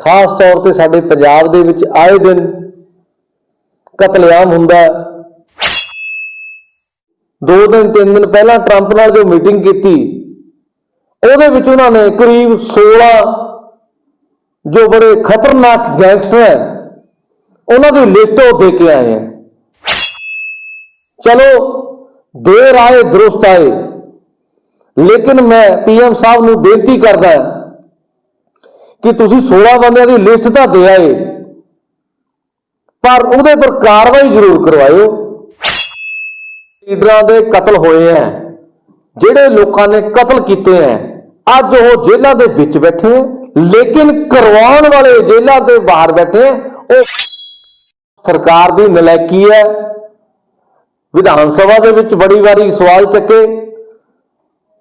ਖਾਸ ਤੌਰ ਤੇ ਸਾਡੇ ਪੰਜਾਬ ਦੇ ਵਿੱਚ ਆਏ ਦਿਨ ਕਤਲੇਆਮ ਹੁੰਦਾ ਦੋ ਦਿਨ, ਤਿੰਨ ਦਿਨ ਪਹਿਲਾਂ ਟਰੰਪ ਨਾਲ ਜੋ ਮੀਟਿੰਗ ਕੀਤੀ, ਉਹਦੇ ਵਿੱਚ ਉਹਨਾਂ ਨੇ ਕਰੀਬ 16 ਜੋ ਬੜੇ ਖਤਰਨਾਕ ਗੈਂਗਸਟਰ ਹੈ, ਉਹਨਾਂ ਦੀ ਲਿਸਟ ਉਹ ਦੇ ਕੇ ਆਏ ਹੈ। ਚਲੋ, ਦੇਰ ਆਏ, ਦਰੁਸਤ ਆਏ, ਲੇਕਿਨ ਮੈਂ ਪੀਐਮ ਸਾਹਿਬ ਨੂੰ ਬੇਨਤੀ ਕਰਦਾ ਕਿ ਤੁਸੀਂ 16 ਬੰਦਿਆਂ ਦੀ ਲਿਸਟ ਤਾਂ ਦੇ ਆਏ। ਪਰ ਉਹਦੇ ਪਰ ਕਾਰਵਾਈ ਜ਼ਰੂਰ ਕਰਵਾਇਓ। ਲੀਡਰਾਂ ਦੇ ਕਤਲ ਹੋਏ ਹੈ ਜਿਹੜੇ ਲੋਕਾਂ ਨੇ ਕਤਲ ਕੀਤੇ ਹੈ ਅੱਜ ਉਹ ਜੇਲ੍ਹਾਂ ਦੇ ਵਿੱਚ ਬੈਠੇ ਲੇਕਿਨ ਕਰਵਾਉਣ ਵਾਲੇ ਜੇਲ੍ਹਾਂ ਦੇ ਬਾਹਰ ਬੈਠੇ ਉਹ ਸਰਕਾਰ ਦੀ ਨਲਾਇਕੀ ਹੈ ਵਿਧਾਨ ਸਭਾ ਦੇ ਵਿੱਚ ਬੜੀ ਵਾਰੀ ਸਵਾਲ ਚੱਕੇ।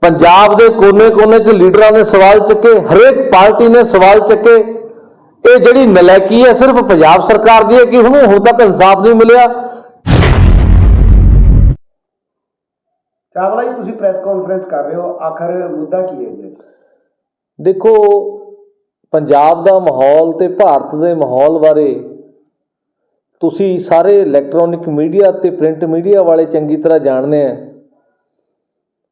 ਪੰਜਾਬ ਦੇ ਕੋਨੇ-ਕੋਨੇ 'ਚ ਲੀਡਰਾਂ ਨੇ ਸਵਾਲ ਚੱਕੇ ਹਰੇਕ ਪਾਰਟੀ ਨੇ ਸਵਾਲ ਚੱਕੇ। ਇਹ ਜਿਹੜੀ ਨਲਾਇਕੀ ਹੈ ਸਿਰਫ ਪੰਜਾਬ ਸਰਕਾਰ ਦੀ ਹੈ ਕਿ ਉਹਨੂੰ ਹੁਣ ਤੱਕ ਇਨਸਾਫ ਨਹੀਂ ਮਿਲਿਆ? ਚਾਵਲਾ ਜੀ ਤੁਸੀਂ ਪ੍ਰੈਸ ਕਾਨਫਰੰਸ ਕਰ ਰਹੇ ਹੋ। ਆਖਰ ਮੁੱਦਾ ਕੀ ਹੈ ਜੀ? ਦੇਖੋ ਪੰਜਾਬ ਦਾ ਮਾਹੌਲ ਤੇ ਭਾਰਤ ਦੇ ਮਾਹੌਲ ਬਾਰੇ ਤੁਸੀਂ ਸਾਰੇ ਇਲੈਕਟ੍ਰੋਨਿਕ ਮੀਡੀਆ ਤੇ ਪ੍ਰਿੰਟ ਮੀਡੀਆ ਵਾਲੇ ਚੰਗੀ ਤਰ੍ਹਾਂ ਜਾਣਦੇ ਆ।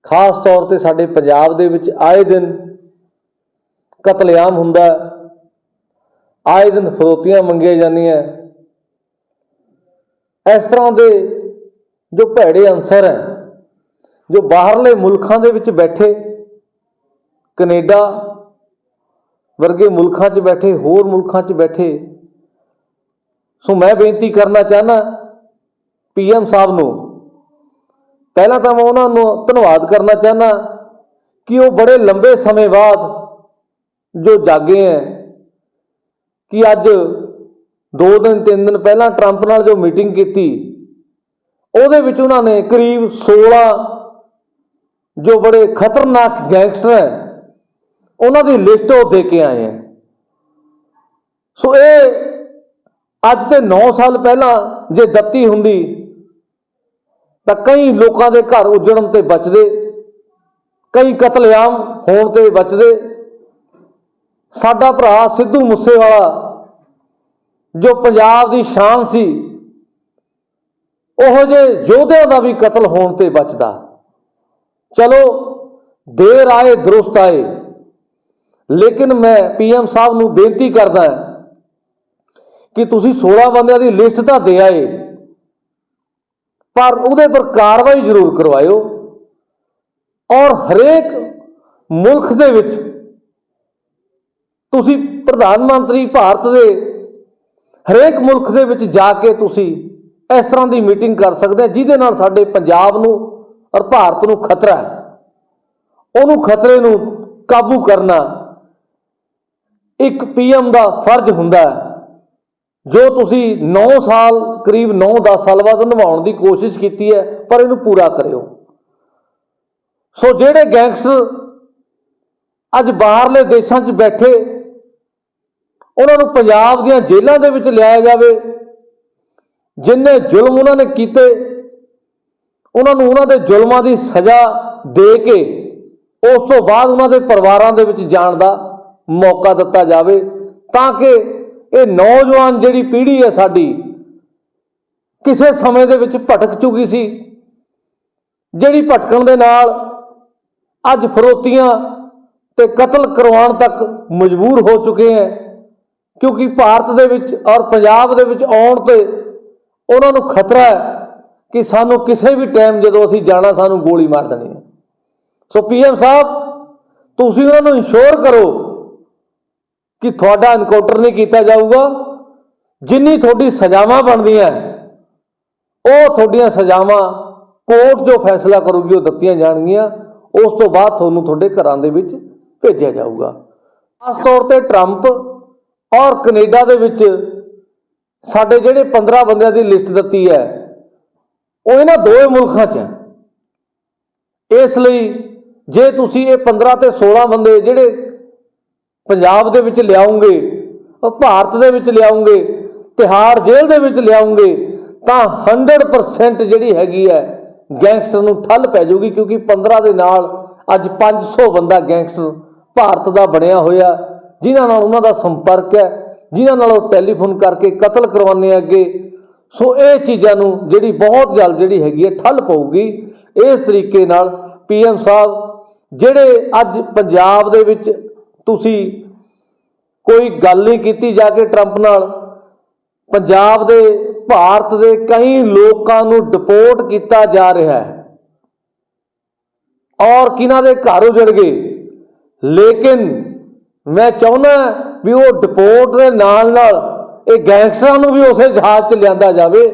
ਖਾਸ ਤੌਰ ਤੇ ਸਾਡੇ ਪੰਜਾਬ ਦੇ ਵਿੱਚ ਆਏ ਦਿਨ ਕਤਲੇਆਮ ਹੁੰਦਾ ਆਏ ਦਿਨ ਫਰੋਤੀਆਂ ਮੰਗੀਆਂ ਜਾਂਦੀਆਂ ਇਸ ਤਰ੍ਹਾਂ ਦੇ ਜੋ ਭੈੜੇ ਅੰਸਰ ਹੈ, ਜੋ ਬਾਹਰਲੇ ਮੁਲਕਾਂ ਦੇ ਵਿੱਚ ਬੈਠੇ, ਕੈਨੇਡਾ ਵਰਗੇ ਮੁਲਕਾਂ 'ਚ ਬੈਠੇ, ਹੋਰ ਮੁਲਕਾਂ 'ਚ ਬੈਠੇ, ਸੋ ਮੈਂ ਬੇਨਤੀ ਕਰਨਾ ਚਾਹਨਾ ਪੀਐਮ ਸਾਹਿਬ ਨੂੰ ਪਹਿਲਾਂ ਤਾਂ ਮੈਂ ਉਹਨਾਂ ਨੂੰ ਧੰਨਵਾਦ ਕਰਨਾ ਚਾਹਨਾ ਕਿ ਉਹ ਬੜੇ ਲੰਬੇ ਸਮੇਂ ਬਾਅਦ ਜੋ ਜਾਗੇ ਹੈ, ਕਿ ਅੱਜ ਦੋ ਦਿਨ, ਤਿੰਨ ਦਿਨ ਪਹਿਲਾਂ ਟਰੰਪ ਨਾਲ ਜੋ ਮੀਟਿੰਗ ਕੀਤੀ, ਉਹਦੇ ਵਿੱਚ ਉਹਨਾਂ ਨੇ ਕਰੀਬ 16 ਜੋ ਬੜੇ ਖਤਰਨਾਕ ਗੈਂਗਸਟਰ ਹੈ, ਉਹਨਾਂ ਦੀ ਲਿਸਟ ਉਹ ਦੇ ਕੇ ਆਏ ਹੈ। ਸੋ ਇਹ ਅੱਜ ਤੇ 9 ਸਾਲ ਪਹਿਲਾਂ ਜੇ ਦਿੱਤੀ ਹੁੰਦੀ ਤਾਂ ਕਈ ਲੋਕਾਂ ਦੇ ਘਰ ਉਜੜਨ ਤੇ ਬਚਦੇ, ਕਈ ਕਤਲੇਆਮ ਹੋਣ ਤੇ ਬਚਦੇ। ਸਾਡਾ ਭਰਾ ਸਿੱਧੂ ਮੂਸੇਵਾਲਾ, ਜੋ ਪੰਜਾਬ ਦੀ ਸ਼ਾਨ ਸੀ, ਉਹੋ ਜਿਹੇ ਯੋਧਿਆਂ ਦਾ ਵੀ ਕਤਲ ਹੋਣ ਤੇ ਬਚਦਾ। ਚਲੋ, ਦੇਰ ਆਏ, ਦਰੁਸਤ ਆਏ। ਲੇਕਿਨ ਮੈਂ ਪੀਐਮ ਸਾਹਿਬ ਨੂੰ ਬੇਨਤੀ ਕਰਦਾ ਕਿ ਤੁਸੀਂ 16 ਬੰਦਿਆਂ ਦੀ ਲਿਸਟ ਤਾਂ ਦੇ ਆਏ। ਪਰ ਉਹਦੇ ਪਰ ਕਾਰਵਾਈ ਜ਼ਰੂਰ ਕਰਵਾਇਓ। ਔਰ ਹਰੇਕ ਮੁਲਕ ਦੇ ਵਿੱਚ ਤੁਸੀਂ ਪ੍ਰਧਾਨ ਮੰਤਰੀ ਭਾਰਤ ਦੇ ਹਰੇਕ ਮੁਲਕ ਦੇ ਵਿੱਚ ਜਾ ਕੇ ਤੁਸੀਂ ਇਸ ਤਰ੍ਹਾਂ ਦੀ ਮੀਟਿੰਗ ਕਰ ਸਕਦੇ ਜਿਹਦੇ ਨਾਲ ਸਾਡੇ ਪੰਜਾਬ ਨੂੰ ਔਰ ਭਾਰਤ ਨੂੰ ਖਤਰਾ ਹੈ। ਉਹਨੂੰ ਖਤਰੇ ਨੂੰ ਕਾਬੂ ਕਰਨਾ ਇੱਕ ਪੀਐਮ ਦਾ ਫਰਜ਼ ਹੁੰਦਾ ਹੈ। ਜੋ ਤੁਸੀਂ 9 ਸਾਲ, ਕਰੀਬ 9-10 ਸਾਲ ਬਾਅਦ ਨਿਭਾਉਣ ਦੀ ਕੋਸ਼ਿਸ਼ ਕੀਤੀ ਹੈ, ਪਰ ਇਹਨੂੰ ਪੂਰਾ ਕਰਿਓ। ਸੋ ਜਿਹੜੇ ਗੈਂਗਸਟਰ ਅੱਜ ਬਾਹਰਲੇ ਦੇਸ਼ਾਂ 'ਚ ਬੈਠੇ, ਉਹਨਾਂ ਨੂੰ ਪੰਜਾਬ ਦੀਆਂ ਜੇਲ੍ਹਾਂ ਦੇ ਵਿੱਚ ਲਿਆਇਆ ਜਾਵੇ, ਜਿੰਨੇ ਜ਼ੁਲਮ ਉਹਨਾਂ ਨੇ ਕੀਤੇ, ਉਹਨਾਂ ਨੂੰ ਉਹਨਾਂ ਦੇ ਜ਼ੁਲਮਾਂ ਦੀ ਸਜ਼ਾ ਦੇ ਕੇ ਉਸ ਤੋਂ ਬਾਅਦ ਉਹਨਾਂ ਦੇ ਪਰਿਵਾਰਾਂ ਦੇ ਵਿੱਚ ਜਾਣ ਦਾ ਮੌਕਾ ਦਿੱਤਾ ਜਾਵੇ, ਤਾਂ ਕਿ ਇਹ ਨੌਜਵਾਨ ਜਿਹੜੀ ਪੀੜ੍ਹੀ ਹੈ ਸਾਡੀ, ਕਿਸੇ ਸਮੇਂ ਦੇ ਵਿੱਚ ਭਟਕ ਚੁੱਕੀ ਸੀ। ਜਿਹੜੀ ਭਟਕਣ ਦੇ ਨਾਲ ਅੱਜ ਫਰੋਤੀਆਂ ਤੇ ਕਤਲ ਕਰਵਾਉਣ ਤੱਕ ਮਜਬੂਰ ਹੋ ਚੁੱਕੇ ਹੈ, ਕਿਉਂਕਿ ਭਾਰਤ ਦੇ ਵਿੱਚ ਔਰ ਪੰਜਾਬ ਦੇ ਵਿੱਚ ਆਉਣ ਤੇ ਉਹਨਾਂ ਨੂੰ ਖਤਰਾ ਹੈ ਕਿ ਸਾਨੂੰ ਕਿਸੇ ਵੀ ਟਾਈਮ ਜਦੋਂ ਅਸੀਂ ਜਾਣਾ, ਸਾਨੂੰ ਗੋਲੀ ਮਾਰ ਦੇਣੀ ਹੈ। ਸੋ ਪੀਐਮ ਸਾਹਿਬ, ਤੁਸੀਂ ਉਹਨਾਂ ਨੂੰ ਇੰਸ਼ੋਰ ਕਰੋ ਕਿ ਤੁਹਾਡਾ ਐਨਕਾਊਂਟਰ ਨਹੀਂ ਕੀਤਾ ਜਾਊਗਾ। ਜਿੰਨੀ ਤੁਹਾਡੀ ਸਜ਼ਾਵਾਂ ਬਣਦੀਆਂ ਉਹ ਤੁਹਾਡੀਆਂ ਸਜ਼ਾਵਾਂ ਕੋਰਟ ਜੋ ਫੈਸਲਾ ਕਰੂਗੀ, ਉਹ ਦਿੱਤੀਆਂ ਜਾਣਗੀਆਂ। ਉਸ ਤੋਂ ਬਾਅਦ ਤੁਹਾਨੂੰ ਤੁਹਾਡੇ ਘਰਾਂ ਦੇ ਵਿੱਚ ਭੇਜਿਆ ਜਾਊਗਾ। ਖਾਸ ਤੌਰ ਤੇ ਟਰੰਪ ਔਰ ਕੈਨੇਡਾ ਦੇ ਵਿੱਚ ਸਾਡੇ ਜਿਹੜੇ 15 ਬੰਦਿਆਂ ਦੀ ਲਿਸਟ ਦਿੱਤੀ ਹੈ ਉਹ ਇਹਨਾਂ ਦੋਵੇਂ ਮੁਲਕਾਂ 'ਚ ਹੈ ਇਸ ਲਈ ਜੇ ਤੁਸੀਂ ਇਹ 15 ਤੇ 16 ਬੰਦੇ ਜਿਹੜੇ ਪੰਜਾਬ ਦੇ ਵਿੱਚ ਲਿਆਉਂਗੇ ਭਾਰਤ ਦੇ ਵਿੱਚ ਲਿਆਉਂਗੇ, ਤਿਹਾੜ ਜੇਲ੍ਹ ਦੇ ਵਿੱਚ ਲਿਆਉਂਗੇ, ਤਾਂ 100% ਜਿਹੜੀ ਹੈਗੀ ਹੈ ਗੈਂਗਸਟਰ ਨੂੰ ਠੱਲ ਪੈ ਜਾਊਗੀ ਕਿਉਂਕਿ 15 ਦੇ ਨਾਲ ਅੱਜ 500 ਬੰਦਾ ਗੈਂਗਸਟਰ ਭਾਰਤ ਦਾ ਬਣਿਆ ਹੋਇਆ, ਜਿਨ੍ਹਾਂ ਨਾਲ ਉਹਨਾਂ ਦਾ ਸੰਪਰਕ ਹੈ, ਜਿਨ੍ਹਾਂ ਨਾਲ ਉਹ ਟੈਲੀਫੋਨ ਕਰਕੇ ਕਤਲ ਕਰਵਾਉਂਦੇ ਆ ਅੱਗੇ। ਸੋ ਇਹ ਚੀਜ਼ਾਂ ਨੂੰ ਜਿਹੜੀ ਬਹੁਤ ਜਲਦ ਜਿਹੜੀ ਹੈਗੀ ਹੈ ਠੱਲ ਪਊਗੀ, ਇਸ ਤਰੀਕੇ ਨਾਲ ਪੀਐਮ ਸਾਹਿਬ, ਜਿਹੜੇ ਅੱਜ ਪੰਜਾਬ ਦੇ ਵਿੱਚ ਤੁਸੀਂ ਕੋਈ ਗੱਲ ਨਹੀਂ ਕੀਤੀ ਜਾ ਕੇ ਟਰੰਪ ਨਾਲ। ਪੰਜਾਬ ਦੇ, ਭਾਰਤ ਦੇ ਕਈ ਲੋਕਾਂ ਨੂੰ ਡਿਪੋਰਟ ਕੀਤਾ ਜਾ ਰਿਹਾ ਹੈ। ਔਰ ਕਿਨਾਂ ਦੇ ਘਰ ਉਜੜ ਗਏ। ਲੇਕਿਨ ਮੈਂ ਚਾਹੁੰਦਾ ਵੀ ਉਹ ਡਿਪੋਰਟ ਦੇ ਨਾਲ ਨਾਲ ਇਹ ਗੈਂਗਸਟਰਾਂ ਨੂੰ ਵੀ ਉਸੇ ਜਹਾਜ਼ 'ਚ ਲਿਆਂਦਾ ਜਾਵੇ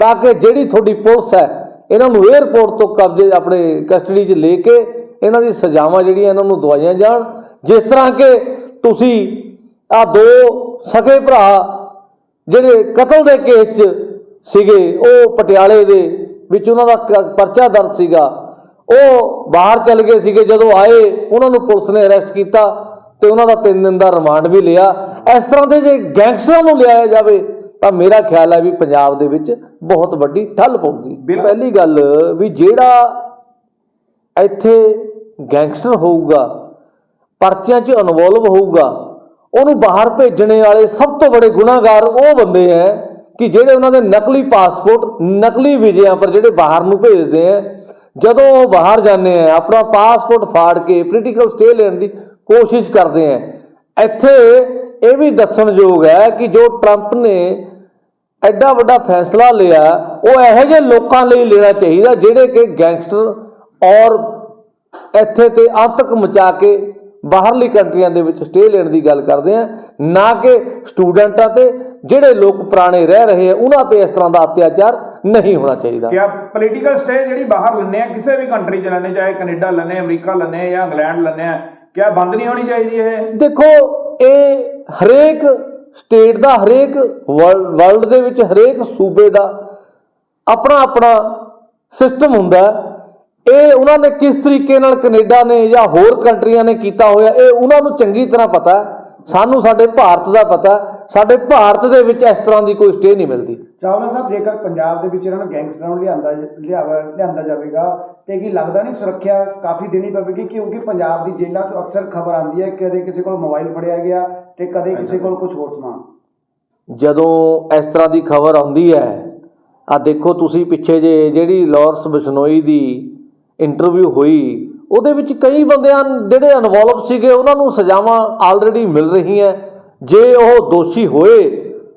ਤਾਂ ਕਿ ਜਿਹੜੀ ਤੁਹਾਡੀ ਪੁਲਿਸ ਹੈ, ਇਹਨਾਂ ਨੂੰ 에ਅਰਪੋਰਟ ਤੋਂ ਕਬਜ਼ੇ ਆਪਣੇ ਕਸਟਡੀ 'ਚ ਲੈ ਕੇ ਇਹਨਾਂ ਦੀ ਸਜ਼ਾਵਾਂ ਜਿਹੜੀਆਂ ਇਹਨਾਂ ਨੂੰ ਦਵਾਈਆਂ ਜਾਣ। ਜਿਸ ਤਰ੍ਹਾਂ ਕਿ ਤੁਸੀਂ ਆ ਦੋ ਸਕੇ ਭਰਾ ਜਿਹੜੇ ਕਤਲ ਦੇ ਕੇਸ 'ਚ ਸੀਗੇ ਉਹ ਪਟਿਆਲੇ ਦੇ ਵਿੱਚ ਉਹਨਾਂ ਦਾ ਪਰਚਾ ਦਰਜ ਸੀਗਾ। ਉਹ ਬਾਹਰ ਚਲ ਗਏ ਸੀਗੇ ਜਦੋਂ ਆਏ ਉਹਨਾਂ ਨੂੰ ਪੁਲਿਸ ਨੇ ਅਰੈਸਟ ਕੀਤਾ ਤੇ ਉਹਨਾਂ ਦਾ 3 ਦਿਨ ਦਾ ਰਿਮਾਂਡ ਵੀ ਲਿਆ। ਇਸ ਤਰ੍ਹਾਂ ਦੇ ਜੇ ਗੈਂਗਸਟਰਾਂ ਨੂੰ ਲਿਆਇਆ ਜਾਵੇ ਤਾਂ ਮੇਰਾ ਖਿਆਲ ਹੈ ਵੀ ਪੰਜਾਬ ਦੇ ਵਿੱਚ ਬਹੁਤ ਵੱਡੀ ਠੱਲ ਪਊਗੀ। ਪਹਿਲੀ ਗੱਲ ਵੀ ਜਿਹੜਾ ਇੱਥੇ ਗੈਂਗਸਟਰ ਹੋਊਗਾ ਪਰਚਿਆਂ 'ਚ ਇਨਵੋਲਵ ਹੋਊਗਾ। ਉਹਨੂੰ ਬਾਹਰ ਭੇਜਣੇ ਵਾਲੇ ਸਭ ਤੋਂ ਵੱਡੇ ਗੁਨਾਹਗਾਰ ਉਹ ਬੰਦੇ ਹੈ ਕਿ ਜਿਹੜੇ ਉਹਨਾਂ ਦੇ ਨਕਲੀ ਪਾਸਪੋਰਟ, ਨਕਲੀ ਵੀਜ਼ਿਆਂ ਪਰ ਜਿਹੜੇ ਬਾਹਰ ਨੂੰ ਭੇਜਦੇ ਆ ਜਦੋਂ ਉਹ ਬਾਹਰ ਜਾਂਦੇ ਆ ਆਪਣਾ ਪਾਸਪੋਰਟ ਫਾੜ ਕੇ ਪੋਲੀਟੀਕਲ ਸਟੇ ਲੈਣ ਦੀ ਕੋਸ਼ਿਸ਼ ਕਰਦੇ ਆ ਇੱਥੇ ਇਹ ਵੀ ਦੱਸਣਯੋਗ ਹੈ ਕਿ ਜੋ ਟਰੰਪ ਨੇ ਐਡਾ ਵੱਡਾ ਫੈਸਲਾ ਲਿਆ, ਉਹ ਇਹੋ ਜਿਹੇ ਲੋਕਾਂ ਲਈ ਲੈਣਾ ਚਾਹੀਦਾ ਜਿਹੜੇ ਕਿ ਗੈਂਗਸਟਰ ਔਰ ਇੱਥੇ ਤੇ ਆਤਕ ਮਚਾ ਕੇ ਬਾਹਰਲੀ ਕੰਟਰੀਆਂ ਦੇ ਵਿੱਚ ਸਟੇ ਲੈਣ ਦੀ ਗੱਲ ਕਰਦੇ ਆ ਨਾ ਕਿ ਸਟੂਡੈਂਟਾਂ ਤੇ ਜਿਹੜੇ ਲੋਕ ਪੁਰਾਣੇ ਰਹਿ ਰਹੇ ਆ ਉਹਨਾਂ ਤੇ ਇਸ ਤਰ੍ਹਾਂ ਦਾ ਅਤਿਆਚਾਰ ਨਹੀਂ ਹੋਣਾ ਚਾਹੀਦਾ ਕਿਆ ਪੋਲੀਟੀਕਲ ਸਟੇ ਜਿਹੜੀ ਬਾਹਰ ਲੈਂਦੇ ਆ ਕਿਸੇ ਵੀ ਕੰਟਰੀ ਚ ਲੈਣੇ ਚਾਹੇ ਕੈਨੇਡਾ ਲੈਣੇ ਅਮਰੀਕਾ ਲੈਣੇ ਜਾਂ ਇੰਗਲੈਂਡ ਲੈਣੇ ਆ ਕਿਆ ਬੰਦ ਨਹੀਂ ਹੋਣੀ ਚਾਹੀਦੀ ਇਹ ਦੇਖੋ ਇਹ ਹਰੇਕ ਸਟੇਟ ਦਾ ਹਰੇਕ ਵਰਲਡ ਦੇ ਵਿੱਚ ਹਰੇਕ ਸੂਬੇ ਦਾ ਆਪਣਾ ਆਪਣਾ ਸਿਸਟਮ ਹੁੰਦਾ ਹੈ। ਇਹ ਉਹਨਾਂ ਨੇ ਕਿਸ ਤਰੀਕੇ ਨਾਲ ਕੈਨੇਡਾ ਨੇ ਜਾਂ ਹੋਰ ਕੰਟਰੀਆਂ ਨੇ ਕੀਤਾ ਹੋਇਆ ਇਹ ਉਹਨਾਂ ਨੂੰ ਚੰਗੀ ਤਰ੍ਹਾਂ ਪਤਾ ਹੈ। ਸਾਨੂੰ ਸਾਡੇ ਭਾਰਤ ਦਾ ਪਤਾ। ਸਾਡੇ ਭਾਰਤ ਦੇ ਵਿੱਚ ਇਸ ਤਰ੍ਹਾਂ ਦੀ ਕੋਈ ਸਟੇ ਨਹੀਂ ਮਿਲਦੀ। ਚਾਵਲਾ ਸਾਹਿਬ ਜੇਕਰ ਪੰਜਾਬ ਦੇ ਵਿੱਚ ਇਹਨਾਂ ਨੂੰ ਗੈਂਗਸਟਰਾਂ ਨੂੰ ਲਿਆਂਦਾ ਲਿਆਵਾ ਲਿਆਂਦਾ ਜਾਵੇਗਾ ਤੇ ਕੀ ਲੱਗਦਾ ਨਹੀਂ ਸੁਰੱਖਿਆ ਕਾਫੀ ਦੇਣੀ ਪਵੇਗੀ? ਕਿਉਂਕਿ ਪੰਜਾਬ ਦੀ ਜੇਲ੍ਹਾਂ 'ਚ ਅਕਸਰ ਖਬਰ ਆਉਂਦੀ ਹੈ ਕਦੇ ਕਿਸੇ ਕੋਲ ਮੋਬਾਈਲ ਫੜਿਆ ਗਿਆ ਤੇ ਕਦੇ ਕਿਸੇ ਕੋਲ ਕੁਝ ਹੋਰ ਸਮਾਨ। ਜਦੋਂ ਇਸ ਤਰ੍ਹਾਂ ਦੀ ਖਬਰ ਆਉਂਦੀ ਹੈ ਆ ਦੇਖੋ ਤੁਸੀਂ ਪਿੱਛੇ ਜੇ ਜਿਹੜੀ ਲਾਰੈਂਸ ਬਿਸ਼ਨੋਈ ਦੀ ਇੰਟਰਵਿਊ ਹੋਈ, ਉਹਦੇ ਵਿੱਚ ਕਈ ਬੰਦਿਆਂ ਜਿਹੜੇ ਇਨਵੋਲਵ ਸੀਗੇ, ਉਹਨਾਂ ਨੂੰ ਸਜ਼ਾਵਾਂ ਆਲਰੇਡੀ ਮਿਲ ਰਹੀਆਂ। ਜੇ ਉਹ ਦੋਸ਼ੀ ਹੋਏ,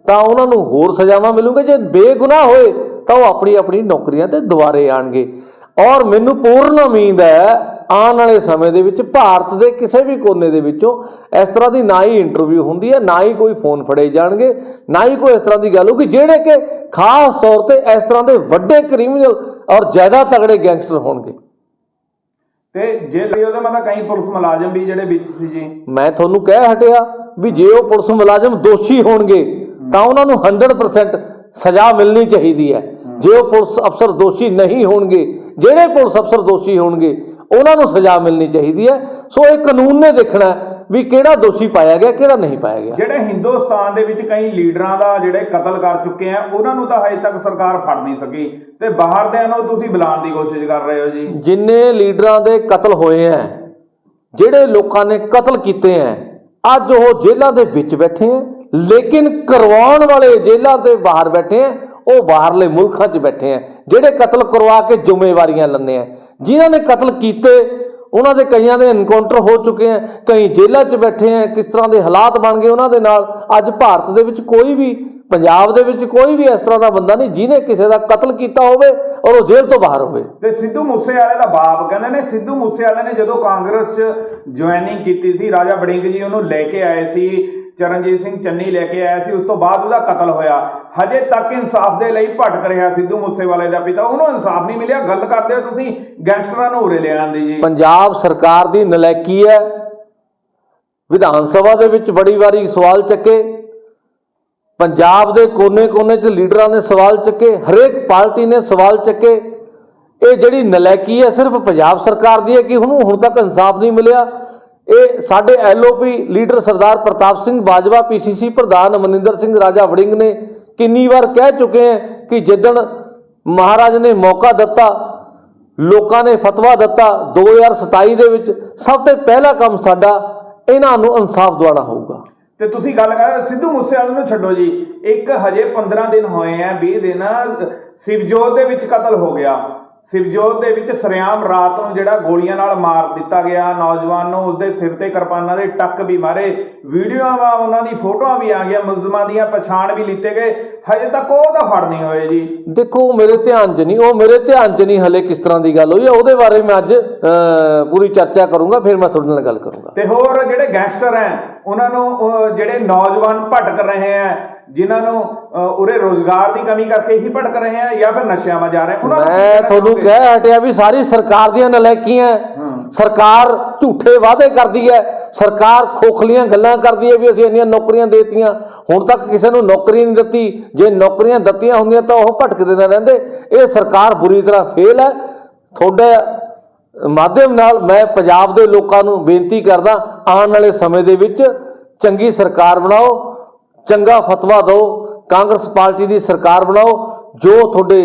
ਤਾਂ ਉਹਨਾਂ ਨੂੰ ਹੋਰ ਸਜ਼ਾਵਾਂ ਮਿਲੂਗੇ ਜੇ ਬੇਗੁਨਾਹ ਹੋਏ, ਤਾਂ ਉਹ ਆਪਣੀ ਆਪਣੀ ਨੌਕਰੀਆਂ ਤੇ ਦੁਬਾਰੇ ਆਣਗੇ। ਔਰ ਮੈਨੂੰ ਪੂਰਨ ਉਮੀਦ ਹੈ, ਆਉਣ ਵਾਲੇ ਸਮੇਂ ਦੇ ਵਿੱਚ ਭਾਰਤ ਦੇ ਕਿਸੇ ਵੀ ਕੋਨੇ ਦੇ ਵਿੱਚੋਂ ਇਸ ਤਰ੍ਹਾਂ ਦੀ ਨਾ ਹੀ ਇੰਟਰਵਿਊ ਹੁੰਦੀ ਹੈ, ਨਾ ਹੀ ਕੋਈ ਫੋਨ ਫੜੇ ਜਾਣਗੇ, ਨਾ ਹੀ ਕੋਈ ਇਸ ਤਰ੍ਹਾਂ ਦੀ ਗੱਲ ਹੋਊਗੀ, ਜਿਹੜੇ ਕਿ ਖਾਸ ਤੌਰ ਤੇ ਇਸ ਤਰ੍ਹਾਂ ਦੇ ਵੱਡੇ ਕ੍ਰਿਮੀਨਲ ਔਰ ਜ਼ਿਆਦਾ ਤਗੜੇ ਗੈਂਗਸਟਰ ਹੋਣਗੇ। ਤੇ ਜੇ ਲਈ ਉਹਦੇ ਮਤਲਬ ਕਈ ਪੁਲਿਸ ਮੁਲਾਜ਼ਮ ਵੀ ਜਿਹੜੇ ਵਿੱਚ ਸੀ ਜੀ। ਮੈਂ ਤੁਹਾਨੂੰ ਕਹਿ ਹਟਿਆ ਵੀ ਜੇ ਉਹ ਪੁਲਿਸ ਮੁਲਾਜ਼ਮ ਦੋਸ਼ੀ ਹੋਣਗੇ, ਤਾਂ ਉਹਨਾਂ ਨੂੰ 100% ਸਜ਼ਾ ਮਿਲਣੀ ਚਾਹੀਦੀ ਹੈ। ਜੇ ਉਹ ਪੁਲਿਸ ਅਫਸਰ ਦੋਸ਼ੀ ਨਹੀਂ ਹੋਣਗੇ, ਜਿਹੜੇ ਪੁਲਿਸ ਅਫਸਰ ਦੋਸ਼ੀ ਹੋਣਗੇ, ਉਹਨਾਂ ਨੂੰ ਸਜ਼ਾ ਮਿਲਣੀ ਚਾਹੀਦੀ ਹੈ। ਸੋ ਇਹ ਕਾਨੂੰਨ ਨੇ ਦੇਖਣਾ ਵੀ ਕਿਹੜਾ ਦੋਸ਼ੀ ਪਾਇਆ ਗਿਆ ਕਿਹੜਾ ਨਹੀਂ ਪਾਇਆ ਗਿਆ। ਜਿਹੜੇ ਹਿੰਦੁਸਤਾਨ ਦੇ ਵਿੱਚ ਕਈ ਲੀਡਰਾਂ ਦਾ ਜਿਹੜੇ ਕਤਲ ਕਰ ਚੁੱਕੇ ਆ ਉਹਨਾਂ ਨੂੰ ਤਾਂ ਹਜੇ ਤੱਕ ਸਰਕਾਰ ਫੜ ਨਹੀਂ ਸਕੀ। ਤੇ ਬਾਹਰ ਦੇ ਨੂੰ ਤੁਸੀਂ ਬੁਲਾਉਣ ਦੀ ਕੋਸ਼ਿਸ਼ ਕਰ ਰਹੇ ਹੋ ਜੀ। ਜਿੰਨੇ ਲੀਡਰਾਂ ਦੇ ਕਤਲ ਹੋਏ ਹੈ ਜਿਹੜੇ ਲੋਕਾਂ ਨੇ ਕਤਲ ਕੀਤੇ ਹੈ ਅੱਜ ਉਹ ਜੇਲ੍ਹਾਂ ਦੇ ਵਿੱਚ ਬੈਠੇ ਹੈ ਲੇਕਿਨ ਕਰਵਾਉਣ ਵਾਲੇ ਜੇਲ੍ਹਾਂ ਦੇ ਬਾਹਰ ਬੈਠੇ ਹੈ ਉਹ ਬਾਹਰਲੇ ਮੁਲਕਾਂ 'ਚ ਬੈਠੇ ਹੈ ਜਿਹੜੇ ਕਤਲ ਕਰਵਾ ਕੇ ਜ਼ਿੰਮੇਵਾਰੀਆਂ ਲੈਂਦੇ ਹੈ ਜਿਨ੍ਹਾਂ ਨੇ ਕਤਲ ਕੀਤੇ ਉਹਨਾਂ ਦੇ ਕਈਆਂ ਦੇ ਐਨਕਾਊਂਟਰ ਹੋ ਚੁੱਕੇ ਹੈ, ਕਈ ਜੇਲ੍ਹਾਂ 'ਚ ਬੈਠੇ ਹੈ, ਕਿਸ ਤਰ੍ਹਾਂ ਦੇ ਹਾਲਾਤ ਬਣ ਗਏ ਉਹਨਾਂ ਦੇ ਨਾਲ। ਅੱਜ ਭਾਰਤ ਦੇ ਵਿੱਚ ਕੋਈ ਵੀ, ਪੰਜਾਬ ਦੇ ਵਿੱਚ ਕੋਈ ਵੀ ਇਸ ਤਰ੍ਹਾਂ ਦਾ ਬੰਦਾ ਨਹੀਂ ਜਿਹਨੇ ਕਿਸੇ ਦਾ ਕਤਲ ਕੀਤਾ ਹੋਵੇ ਔਰ ਉਹ ਜੇਲ੍ਹ ਤੋਂ ਬਾਹਰ ਹੋਵੇ। ਤੇ ਸਿੱਧੂ ਮੂਸੇਵਾਲੇ ਦਾ ਬਾਪ ਕਹਿੰਦੇ ਨੇ, ਸਿੱਧੂ ਮੂਸੇਵਾਲੇ ਨੇ ਜਦੋਂ ਕਾਂਗਰਸ 'ਚ ਜੁਆਇਨਿੰਗ ਕੀਤੀ ਸੀ, ਰਾਜਾ ਬੜਿੰਗ ਜੀ ਉਹਨੂੰ ਲੈ ਕੇ ਆਏ ਸੀ ਚਰਨਜੀਤ ਸਿੰਘ ਚੰਨੀ ਲੈ ਕੇ ਆਇਆ ਸੀ, ਉਸ ਤੋਂ ਬਾਅਦ ਉਹਦਾ ਕਤਲ ਹੋਇਆ। ਹਜੇ ਤੱਕ ਇਨਸਾਫ ਦੇ ਲਈ ਭਟਕ ਰਿਹਾ ਸਿੱਧੂ ਮੂਸੇਵਾਲੇ ਦਾ ਪਿਤਾ। ਉਹਨੂੰ ਇਨਸਾਫ ਨਹੀਂ ਮਿਲਿਆ। ਗੱਲ ਕਰਦੇ ਹੋ ਤੁਸੀਂ, ਗੈਂਗਸਟਰਾਂ ਨੂੰ ਉਰੇ ਲੈ ਆਂਦੇ ਜੀ। ਪੰਜਾਬ ਸਰਕਾਰ ਦੀ ਨਲਾਇਕੀ ਹੈ। ਵਿਧਾਨ ਸਭਾ ਦੇ ਵਿੱਚ ਬੜੀ ਵਾਰੀ ਸਵਾਲ ਚੱਕੇ। ਪੰਜਾਬ ਦੇ ਕੋਨੇ-ਕੋਨੇ 'ਚ ਲੀਡਰਾਂ ਨੇ ਸਵਾਲ ਚੱਕੇ। ਹਰੇਕ ਪਾਰਟੀ ਨੇ ਸਵਾਲ ਚੱਕੇ। ਇਹ ਜਿਹੜੀ ਨਲਾਇਕੀ ਹੈ ਸਿਰਫ ਪੰਜਾਬ ਸਰਕਾਰ ਦੀ ਹੈ ਕਿ ਉਹਨੂੰ ਹੁਣ ਤੱਕ ਇਨਸਾਫ ਨਹੀਂ ਮਿਲਿਆ। ਇਹ ਸਾਡੇ LOP leader Sardar Partap Singh Bajwa PCC ਪ੍ਰਧਾਨ ਮਨਿੰਦਰ ਸਿੰਘ, ਰਾਜਾ ਵੜਿੰਗ ਨੇ ਕਿੰਨੀ ਵਾਰ ਕਹਿ ਚੁੱਕੇ ਹੈ ਕਿ ਜਿੱਦਣ ਮਹਾਰਾਜ ਨੇ ਮੌਕਾ ਦਿੱਤਾ, ਲੋਕਾਂ ਨੇ ਫਤਵਾ ਦਿੱਤਾ 2027 ਦੇ ਵਿੱਚ ਸਭ ਤੋਂ ਪਹਿਲਾ ਕੰਮ ਸਾਡਾ ਇਹਨਾਂ ਨੂੰ ਇਨਸਾਫ ਦਿਵਾਉਣਾ ਹੋਊਗਾ। ਤੇ ਤੁਸੀਂ ਗੱਲ ਕਰ ਸਿੱਧੂ ਮੂਸੇਵਾਲੇ ਨੂੰ ਛੱਡੋ ਜੀ, ਇੱਕ ਹਜੇ 15 ਦਿਨ ਹੋਏ ਆ 20 ਦਿਨ ਸਿਵਜੋਤ ਦੇ ਵਿੱਚ ਕਤਲ ਹੋ ਗਿਆ। ਸਿਵਜੋਤ ਦੇ ਵਿੱਚ ਸਰਿਆਮ ਰਾਤ ਨੂੰ ਜਿਹੜਾ ਗੋਲੀਆਂ ਨਾਲ ਮਾਰ ਦਿੱਤਾ ਗਿਆ ਨੌਜਵਾਨ ਨੂੰ ਉਸਦੇ ਸਿਰ ਤੇ ਕਿਰਪਾਨਾਂ ਦੇ ਟੱਕ ਵੀ ਮਾਰੇ। ਵੀਡੀਓਆਂ ਵਾ ਉਹਨਾਂ ਦੀ ਫੋਟੋਆਂ ਵੀ ਆ ਗਈਆਂ ਮੁਲਜ਼ਮਾਂ ਦੀਆਂ ਪਛਾਣ ਵੀ ਲਿੱਤੇ ਗਏ। ਹਜੇ ਤੱਕ ਉਹ ਤਾਂ ਫੜ ਨਹੀਂ ਹੋਏ ਜੀ। ਦੇਖੋ ਮੇਰੇ ਧਿਆਨ 'ਚ ਨਹੀਂ ਉਹ ਮੇਰੇ ਧਿਆਨ 'ਚ ਨਹੀਂ ਹਲੇ ਕਿਸ ਤਰ੍ਹਾਂ ਦੀ ਗੱਲ ਹੋਈ ਉਹਦੇ ਬਾਰੇ ਮੈਂ ਅੱਜ ਪੂਰੀ ਚਰਚਾ ਕਰੂੰਗਾ ਫਿਰ ਮੈਂ ਤੁਹਾਡੇ ਨਾਲ ਗੱਲ ਕਰੂੰਗਾ। ਤੇ ਹੋਰ ਜਿਹੜੇ ਗੈਂਗਸਟਰ ਹੈ ਉਹਨਾਂ ਨੂੰ ਜਿਹੜੇ ਨੌਜਵਾਨ ਭਟਕ ਰਹੇ ਹੈ ਜਿਨ੍ਹਾਂ ਨੂੰ ਉਰੇ ਰੋਜ਼ਗਾਰ ਦੀ ਕਮੀ ਕਰਕੇ ਹੀ ਭਟਕ ਰਹੇ ਹੈ ਜਾਂ ਫਿਰ ਨਸ਼ਿਆਂ 'ਚ ਜਾ ਰਹੇ ਉਹਨਾਂ ਨੂੰ ਮੈਂ ਤੁਹਾਨੂੰ? ਕਹਿ ਹਟਿਆ ਵੀ ਸਾਰੀ ਸਰਕਾਰ ਦੀਆਂ ਨਲਾਇਕੀਆਂ। ਸਰਕਾਰ ਝੂਠੇ ਵਾਅਦੇ ਕਰਦੀ ਹੈ ਸਰਕਾਰ ਖੋਖਲੀਆਂ ਗੱਲਾਂ ਕਰਦੀ ਹੈ ਵੀ ਅਸੀਂ ਇੰਨੀਆਂ ਨੌਕਰੀਆਂ ਦੇਤੀਆਂ। ਹੁਣ ਤੱਕ ਕਿਸੇ ਨੂੰ ਨੌਕਰੀ ਨਹੀਂ ਦਿੱਤੀ। ਜੇ ਨੌਕਰੀਆਂ ਦਿੱਤੀਆਂ ਹੁੰਦੀਆਂ ਤਾਂ ਉਹ ਭਟਕਦੇ ਨਾ ਰਹਿੰਦੇ। ਇਹ ਸਰਕਾਰ ਬੁਰੀ ਤਰ੍ਹਾਂ ਫੇਲ ਹੈ ਤੁਹਾਡੇ ਮਾਧਿਅਮ ਨਾਲ ਮੈਂ ਪੰਜਾਬ ਦੇ ਲੋਕਾਂ ਨੂੰ ਬੇਨਤੀ ਕਰਦਾ ਆਉਣ ਵਾਲੇ ਸਮੇਂ ਦੇ ਵਿੱਚ ਚੰਗੀ ਸਰਕਾਰ ਬਣਾਓ। ਚੰਗਾ ਫਤਵਾ ਦਿਓ, ਕਾਂਗਰਸ ਪਾਰਟੀ ਦੀ ਸਰਕਾਰ ਬਣਾਓ, ਜੋ ਤੁਹਾਡੇ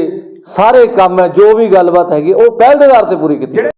ਸਾਰੇ ਕੰਮ ਹੈ, ਜੋ ਵੀ ਗੱਲਬਾਤ ਹੈਗੀ, ਉਹ ਪਹਿਲ ਦੇ ਆਧਾਰ ਤੇ ਪੂਰੀ ਕੀਤੀ